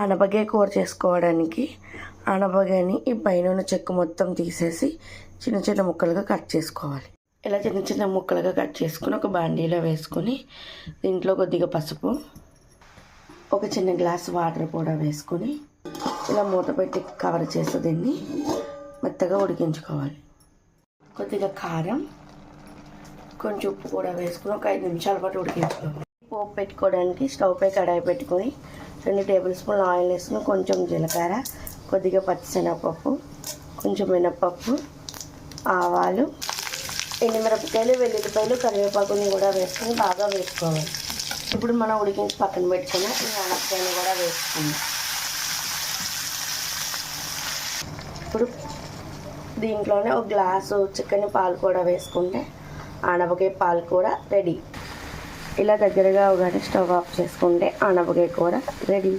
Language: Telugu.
ఆనపకాయ కూర చేసుకోవడానికి ఆనపకాయని ఈ పైన ఉన్న మొత్తం తీసేసి చిన్న చిన్న ముక్కలుగా కట్ చేసుకోవాలి. ఇలా చిన్న చిన్న ముక్కలుగా కట్ చేసుకుని ఒక బాండీలో వేసుకొని దీంట్లో కొద్దిగా పసుపు ఒక చిన్న గ్లాస్ వాటర్ కూడా వేసుకొని ఇలా మూత పెట్టి కవర్ చేసి దీన్ని మెత్తగా ఉడికించుకోవాలి. కొద్దిగా కారం కొంచెం ఉప్పు కూడా వేసుకుని ఒక ఐదు నిమిషాల పాటు ఉడికించుకోవాలి. పోపు పెట్టుకోవడానికి స్టవ్ పై కడాయి పెట్టుకొని రెండు టేబుల్ స్పూన్ ఆయిల్ వేసుకుని కొంచెం జీలకర్ర కొద్దిగా పచ్చిశనగపప్పు కొంచెం మినపప్పు ఆవాలు ఎండుమిరపకాయలు వెల్లుల్లిపాయలు కరివేపాకుని కూడా వేసుకొని బాగా వేసుకోవాలి ఇప్పుడు మనం ఉడికించి పక్కన పెట్టుకుని ఈ ఆనపకాయని కూడా వేసుకుందాం. ఇప్పుడు దీంట్లోనే ఒక గ్లాసు చికెన్ పాలు కూడా వేసుకుంటే ఆనపకాయ పాలు కూడా రెడీ. ఇలా దగ్గరగా ఒకటి స్టవ్ ఆఫ్ చేసుకుంటే ఆనపకాయ కూర రెడీ.